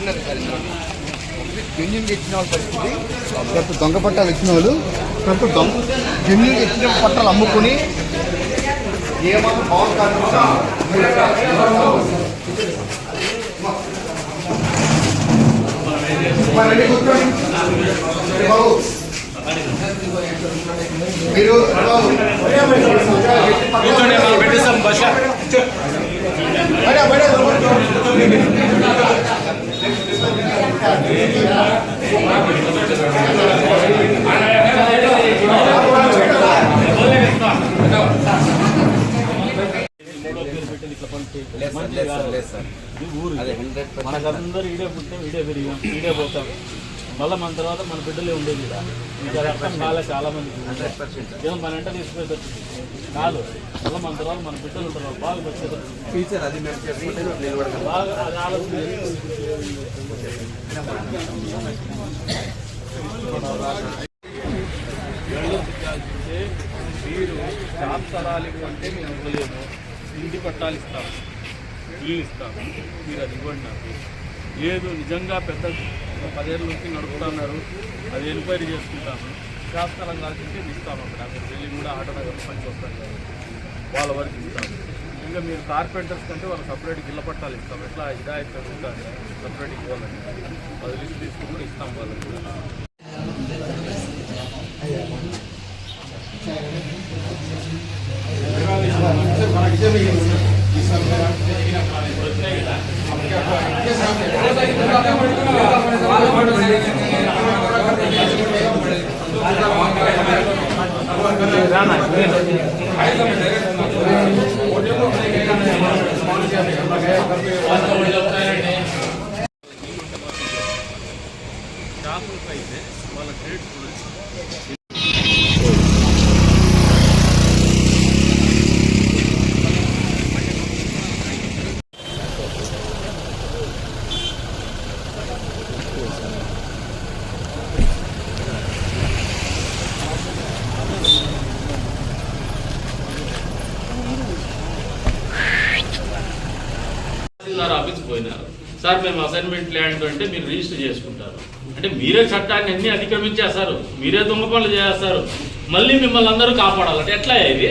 ఒకటి జెన్యున్గా ఇచ్చిన వాళ్ళ పరిస్థితి. దొంగ పట్టాలు ఇచ్చిన వాళ్ళు దొంగ జెన్యున్గా ఇచ్చిన పట్టాలు అమ్ముకొని పవన్ బాబు మీరు బాబు బయట బయట మనకందరూ ఈడే పుట్టాం ఈడే పెరిగాం ఈడే పోతాం. మళ్ళీ మన తర్వాత మన బిడ్డలే ఉండేది ఇక్కడ ఇంకా రక్తం కాలే చాలా మందికి ఏదో మన వెంట తీసుకుపోయేటట్టు. కాదు మళ్ళీ మన తర్వాత మన బిడ్డలు ఉంటారు వాళ్ళు బాగా నిలబడగలం బాగా అది ఆలోచన. మీరు జాబ్ స్థలాలు అంటే మేము ఇవ్వలేము. ఇంటి పట్టాలు ఇస్తాము. ఇల్లు ఇస్తాము మీరు అది ఇవ్వండి నాకు. లేదు నిజంగా పెద్ద పదేళ్ళ నుంచి నడుపుతున్నారు అది ఎంక్వైరీ చేసుకుంటాము శాస్త్రంగా స్థలం కాల్సింటే ఇస్తాము అక్కడ. అక్కడ వెళ్ళి కూడా ఆటో నగర్ పని వాళ్ళ వరకు ఇస్తాము ఇంకా మీరు కార్పెంటర్స్ కంటే వాళ్ళు సపరేట్ ఇళ్ళ పట్టాలు ఇస్తాం. ఎట్లా హిదాయత్ ఉంటారు సపరేట్ ఇవ్వాలని అది లిస్ట్ తీసుకుని కూడా ఇస్తాం వాళ్ళకి. కూడా. షాపులకు అయితే వాళ్ళ రేట్ చూడండి తహసీల్దార్ ఆఫీస్ పోయినారు. సార్ మేము అసైన్మెంట్ ల్యాండ్ అంటే మీరు రిజిస్టర్ చేసుకుంటారు. అంటే మీరే చట్టాన్ని అన్ని అతిక్రమించేస్తారు మీరే దొంగ పనులు చేస్తారు. మళ్ళీ మిమ్మల్ని అందరూ కాపాడాలంటే ఎట్లా ఇది?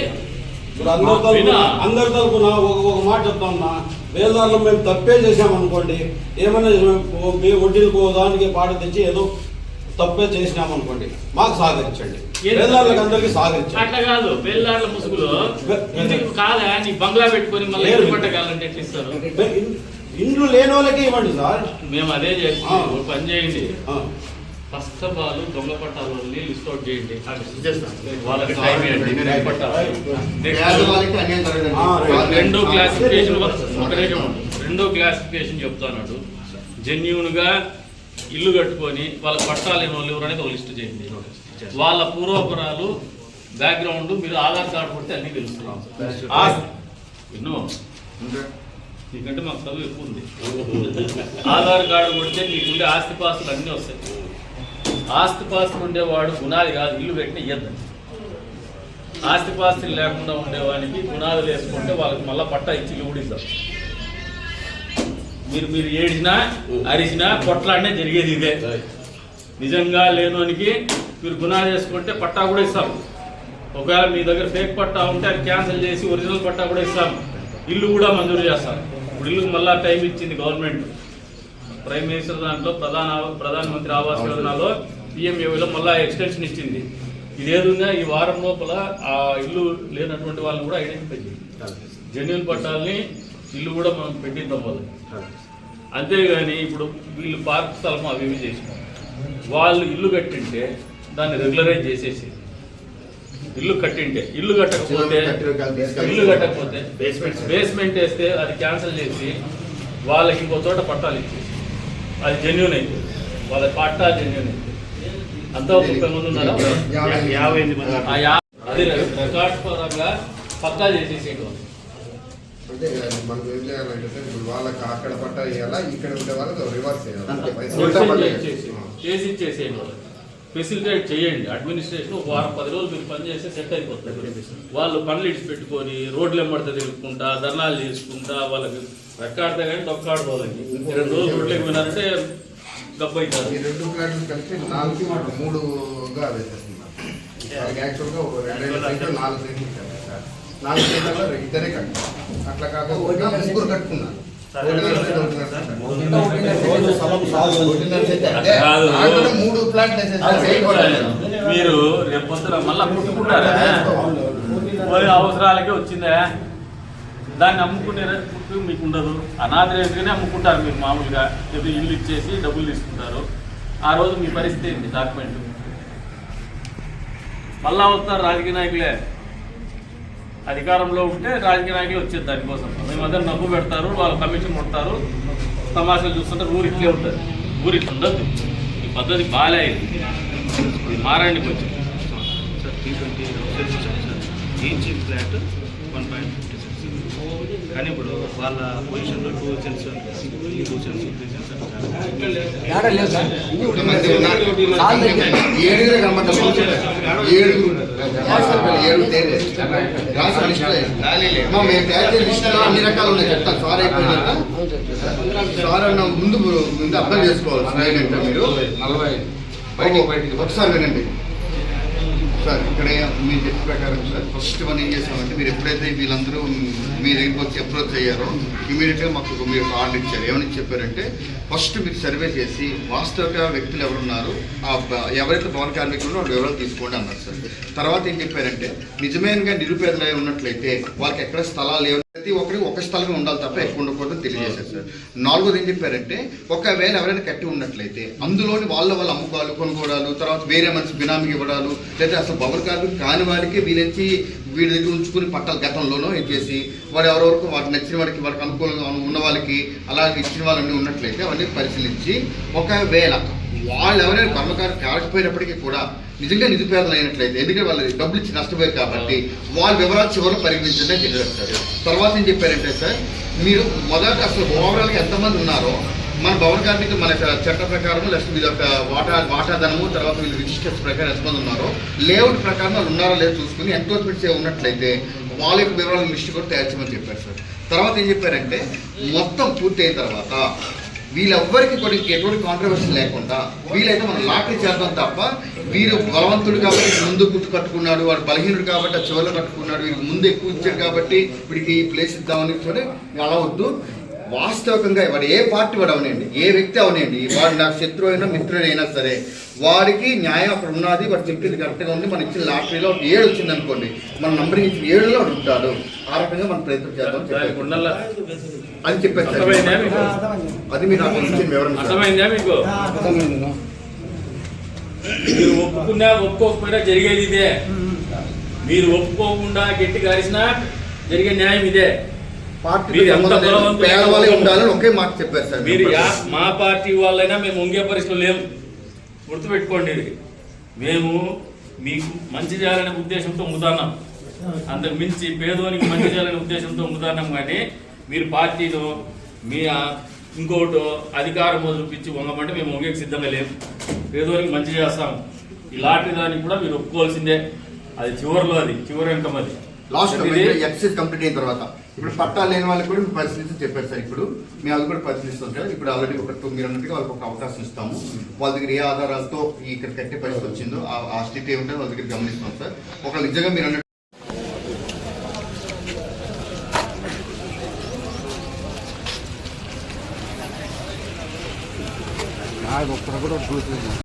అందరి తరపున ఒక ఒక మాట చెప్తామన్నా. వేదాల్లో మేము తప్పే చేసామనుకోండి ఏమైనా మేము మీ వడ్డీలకు దానికి పాట తెచ్చి ఏదో తప్పే చేసినామనుకోండి మాకు సహకరించండి? వేదాలకు అందరికీ సహకరించండి. అట్లా కాదు బెల్లాళ్ళ ముసుగులో కాదా? నీ బంగ్లా పెట్టుకొని మళ్ళీ పట్టగాలంటే ఎట్లా ఇస్తారు? ఇండ్లు లేని వాళ్ళకి ఇవ్వండి సార్. మేము అదే చేసి ఆ. ఒక పని చేయండి. ఫస్ట్ ఆఫ్ ఆల్ దొంగ పట్టాల వాళ్ళని లిస్ట్ అవుట్ చేయండి. వాళ్ళకి టైం ఇవ్వండి. పట్టాలు. రెండో క్లాసిఫికేషన్ ఒక నిమిషం. రెండో క్లాసిఫికేషన్ చెప్తాడు జెన్యున్గా ఇల్లు కట్టుకొని వాళ్ళ పట్టాలు వాళ్ళు ఎవరు అనేది ఒక లిస్ట్ చేయండి. వాళ్ళ పూర్వపురాలు బ్యాక్గ్రౌండ్ మీరు ఆధార్ కార్డు కొడితే అన్ని తెలుస్తున్నాం విన్ను నీకంటే మాకు చదువు ఎక్కువ ఉంది. ఆధార్ కార్డు కొడితే నీకుండే ఆస్తిపాస్తులు అన్నీ వస్తాయి. ఆస్తిపాస్తులు ఉండేవాడు గుణాది కాదు ఇల్లు కట్టిన ఇయ్యద్దండి ఆస్తిపాస్తులు లేకుండా ఉండేవానికి గుణాదులు వేసుకుంటే వాళ్ళకి మళ్ళీ పట్టా ఇచ్చి ఇల్లు కూడా మీరు మీరు ఏడిచినా అరిచినా కొట్లాడినా జరిగేది ఇదే. నిజంగా లేనోనికి మీరు గుణాలు చేసుకుంటే పట్టా కూడా ఇస్తాం. ఒకవేళ మీ దగ్గర ఫేక్ పట్టా ఉంటే అది క్యాన్సిల్ చేసి ఒరిజినల్ పట్టా కూడా ఇస్తాం. ఇల్లు కూడా మంజూరు చేస్తాం. ఇప్పుడు ఇల్లు మళ్ళా టైం ఇచ్చింది గవర్నమెంట్ ప్రైమ్ మినిస్టర్ దాంట్లో ప్రధాన ప్రధానమంత్రి ఆవాస్ యోజనలో పిఎంఏలో మళ్ళా ఎక్స్టెన్షన్ ఇచ్చింది. ఇదేదుందా ఈ వారం లోపల ఆ ఇల్లు లేనటువంటి వాళ్ళని కూడా ఐడెంటిఫై చేయాలి జెన్యున్ పట్టాలని ఇల్లు కూడా మనం పెట్టిద్దాం వాళ్ళకి అంతేగాని ఇప్పుడు వీళ్ళు పార్క్ స్థలం అవి ఇవి చేసినారు. వాళ్ళు ఇల్లు కట్టింటే దాన్ని రెగ్యులరైజ్ చేసేసి ఇల్లు కట్టింటే ఇల్లు కట్టకపోతే ఇల్లు కట్టకపోతే బేస్మెంట్ బేస్మెంట్ వేస్తే అది క్యాన్సిల్ చేసి వాళ్ళకి ఇంకో చోట పట్టాలు ఇచ్చేసి అది జెన్యున్ అయితే వాళ్ళ పట్టా జెన్యున్ అయితే. అంతా ముప్పై మంది ఉన్నారా? యాభై ఆ అది రికార్డ్ పరంగా పక్కా చేసేసేయడం మనకు ఏం చేయాలంటే ఇప్పుడు వాళ్ళకి అక్కడ పట్ట వేయాలా ఇక్కడ ఉండే వాళ్ళకి రివర్స్ చేసి చేసి ఇచ్చేసేయండి వాళ్ళకి. ఫెసిలిటేట్ చేయండి. అడ్మినిస్ట్రేషన్ ఒక వారం పది రోజులు మీరు పని చేస్తే సెట్ అయిపోతుంది. వాళ్ళు పనులు పెట్టుకొని రోడ్లు ఎంబడితే తిరుగుకుంటా ధర్నాలు చేసుకుంటా వాళ్ళకి రెక్కాడితే కానీ డొక్కాడుకోవాలి రెండు రోజులు రోడ్లకి పోయినారంటే గబ్బు అవుతారు ఈ రెండు ప్లాట్లు కలిపి నాలుగు మూడుగా వేసేస్తున్నారు. యాక్చువల్గా నాలుగు సెంట్లు నాలుగు సెంట్లలో ఇద్దరే కట్టారు. అట్లా కాకుండా ముగ్గురు కట్టుకున్నారు. మూడు ప్లాట్లు వేసేసారు. మీరు రేపు పొద్దున మళ్ళా పుట్టుకుంటారా పోయి అవసరాలకే వచ్చిందా. దాన్ని అమ్ముకునే పుట్టు మీకు ఉండదు. అనాథరేజ్గానే అమ్ముకుంటారు మీరు మామూలుగా. ఏదో ఇల్లు ఇచ్చేసి డబ్బులు తీసుకుంటారు. ఆ రోజు మీ పరిస్థితి ఏంటి? డాక్యుమెంట్ మళ్ళా వస్తారు రాజకీయ నాయకులే. అధికారంలో ఉంటే రాజకీయ నాయకులు వచ్చేది దానికోసం మేము అందరు నవ్వు పెడతారు వాళ్ళు కమిషన్ కొడతారు తమాషాలు చూస్తుంటే ఊరు ఇట్లే ఉంటుంది ఊరు ఇట్లా ఉండదు ఈ పద్ధతి బాగాలే ఇది మారండి కొంచెం sir twenty flat one point కానీ ఇప్పుడు వాళ్ళ పొజిషన్లో టూ త్రీ లిస్టులో అన్ని రకాలు ఉన్నాయి. చెప్తాను. సార్ అయిపోయినాక సార్ అన్న ముందు ముందు అర్థం చేసుకోవాలి. మీరు? నలభై ఒకసారి వినండి. సార్ ఇక్కడ మీరు చెప్పిన ప్రకారం సార్ ఫస్ట్ మనం ఏం చేసామంటే మీరు ఎప్పుడైతే వీళ్ళందరూ మీ దగ్గరికి వచ్చి అప్రోచ్ అయ్యారో ఇమీడియట్గా మాకు మీరు ఆర్డర్ ఇచ్చారు. ఏమని చెప్పారంటే ఫస్ట్ మీరు సర్వే చేసి వాస్తవిక వ్యక్తులు ఎవరున్నారు ఆ ఎవరైతే భవన కార్మికులు వాళ్ళ వివరాలు తీసుకోండి అన్నారు సార్. తర్వాత ఏం చెప్పారంటే నిజమేనగా నిరుపేదలై ఉన్నట్లయితే వాళ్ళకి ఎక్కడ స్థలాలు ప్రతి ఒక్కరికి ఒక స్థలమే ఉండాలి తప్ప ఎక్కువ ఉండకూడదని తెలియజేశారు సార్. నాలుగోది ఏం చెప్పారంటే ఒకవేళ ఎవరైనా కట్టి ఉన్నట్లయితే అందులోని వాళ్ళ వాళ్ళ అమ్ముకోవాలి కొనుక్కోవడాలు తర్వాత వేరే మనిషి బినామీకి ఇవ్వడాలు లేదా అసలు బొమ్మల కాని వారికి వీళ్ళకి వీడి దగ్గర ఉంచుకుని పట్టాలి గతంలోనో ఇచ్చేసి చేసి వాడు ఎవరెవరికి వాడికి నచ్చిన వాడికి వాడికి అనుకూలంగా ఉన్న వాళ్ళకి అలాగే ఇచ్చిన వాళ్ళని ఉన్నట్లయితే అవన్నీ పరిశీలించి ఒకవేళ వాళ్ళు ఎవరైనా కర్మకారు కాకపోయినప్పటికీ కూడా నిజంగా నిరుపేదలైనట్లయితే ఎందుకంటే వాళ్ళు డబ్బులు ఇచ్చి నష్టపోయారు కాబట్టి వాళ్ళ వివరాలు చివరిలో పరిగణించండి అని సార్. తర్వాత ఏం చెప్పారంటే సార్ మీరు మొదట అసలు ఓవరాల్గా ఎంతమంది ఉన్నారో మన భవన కార్మిక మన యొక్క చట్ట ప్రకారం లేకపోతే వీళ్ళ యొక్క వాటా వాటాధనము తర్వాత వీళ్ళు రిజిస్టర్స్ ప్రకారం ఎంతమంది ఉన్నారో లేఅవుట్ ప్రకారం వాళ్ళు ఉన్నారో లేదో చూసుకుని ఎంక్రోచ్మెంట్స్ ఉన్నట్లయితే వాళ్ళ యొక్క వివరాలను లిస్ట్ కూడా తయారు చేయమని చెప్పారు సార్. తర్వాత ఏం చెప్పారంటే మొత్తం పూర్తి అయిన తర్వాత వీళ్ళెవ్వరికి కూడా ఎటువంటి కాంట్రవర్సీ లేకుండా వీలైతే మనం లాటరీ చేద్దాం తప్ప వీరు బలవంతుడు కాబట్టి ముందు గుర్తు కట్టుకున్నాడు వాడు బలహీనుడు కాబట్టి ఆ చివరిలో కట్టుకున్నాడు వీరికి ముందు ఎక్కువ ఇచ్చాడు కాబట్టి వీడికి ఈ ప్లేస్ ఇద్దామని చూడే అలా వద్దు. వాస్తవికంగా వాడు ఏ పార్టీ వాడు అవనండి ఏ వ్యక్తి అవనండి వాడు నాకు శత్రువు అయినా మిత్రుడైనా సరే వాడికి న్యాయం అక్కడ ఉన్నది వాడు చెప్పింది కరెక్ట్గా ఉంది. మనం ఇచ్చిన లాటరీలో ఏడు వచ్చింది అనుకోండి మన నంబర్ ఇచ్చిన ఏడులో వాడు ఉంటాడు. ఆ రకంగా మనం ప్రయత్నం చేద్దాం చెప్పారు. ఉండాల అది మీరు నాకు ఇచ్చిన వివరణ మీరు ఒప్పుకున్నా ఒప్పుకోకపోయినా జరిగేది ఇదే. మీరు ఒప్పుకోకుండా గట్టి కారిసినా జరిగే న్యాయం ఇదే. పేదవాళ్ళే ఉండాలని ఒకే మాట చెప్పారు సార్ మీరు యా మా పార్టీ వాళ్ళైనా మేము ఉంగే పరిస్థితులు లేము. గుర్తుపెట్టుకోండి ఇది. మేము మీకు మంచి చేయాలనే ఉద్దేశంతో ఉంగుతున్నాం. అంతకు మించి పేదోనికి మంచి చేయాలనే ఉద్దేశంతో ఉంగుతున్నాం కానీ మీరు పార్టీలో మీ ఇంకోటి అధికారం చూపించి వంగమంటే మేము వంగేకి సిద్ధంగా లేము. పేదోనికి మంచి చేస్తాం. ఈ లాటరీ దానికి కూడా మీరు ఒప్పుకోవాల్సిందే. అది చివరిలో అది చివరి అంకం అది లాస్ట్ ఎక్సైజ్ కంప్లీట్ అయిన తర్వాత ఇప్పుడు పట్టాలు లేని వాళ్ళకి కూడా పరిశీలించి చెప్పారు సార్ ఇప్పుడు. మేము అది కూడా పరిశీలిస్తాం సార్. ఇప్పుడు ఆల్రెడీ ఒక టూ మీరు అన్నట్టుగా వాళ్ళకి ఒక అవకాశం ఇస్తాము. వాళ్ళ దగ్గర ఏ ఆధారాలతో ఇక్కడ కట్టే పరిస్థితి వచ్చిందో ఆ- స్థితి ఏముంటే వాళ్ళ దగ్గర గమనిస్తాం సార్. ఒక నిజంగా మీరు అన్నట్టు ఒక్కడ కూడా